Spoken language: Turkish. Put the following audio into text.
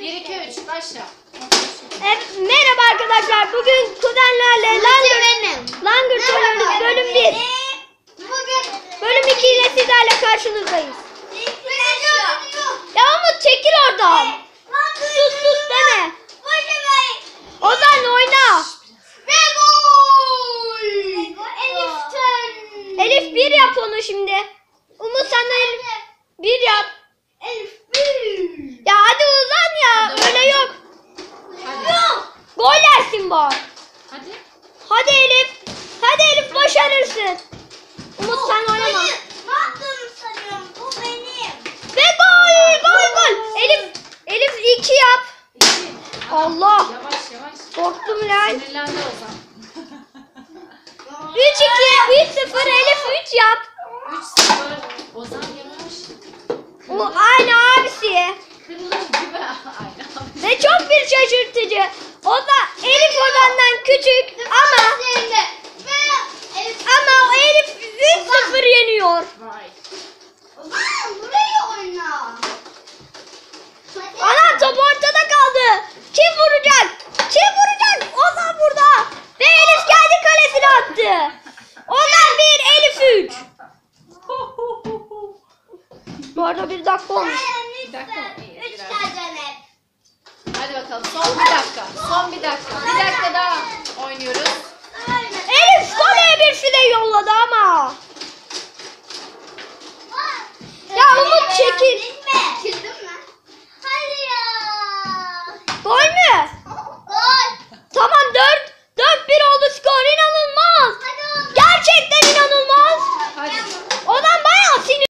1 2 3 başla. Evet, merhaba arkadaşlar. Bugün kuzenlerle Langırt, Langırt oynuyoruz bölüm 1. Bugün Bölüm 2 ile sizlerle karşınızdayız. Ya Umut çekil oradan. Sus sus deme. Ozan oyna. Ve gol. Elif'ten. Elif 1 yap onu şimdi. Umut sen de Elif 1 yap. Elif bir. Ya hadi Ozan ya. Öyle yok. Hadi. Yersin bak. Hadi. Hadi Elif. Hadi Elif başarırsın. Umut sen oynama. Ne yaptığını sanıyorum. Bu benim. Ve gol gol gol. Elif Elif 2 yap. 2. Allah. Yavaş yavaş. Korktum lan. Sinirlendi Ozan. 3-2, 3-0 Elif 3 yap. 3 0. Ozan yavaş. O aynı abisi. Kırılır gibi. Aynen. Ve çok bir şaşırtıcı. O da Elif odandan küçük ama ama o Elif 3-0 yeniyor. Ana top ortada kaldı. Kim vuracak? Kim vuracak? Ozan burada. Ve Elif kendi kalesine attı. Ozan 1, Elif 3. Bu arada bir dakika olmuş. Bir dakika Üç tane. Hadi bakalım. Son bir dakika. Son bir dakika. Bir dakika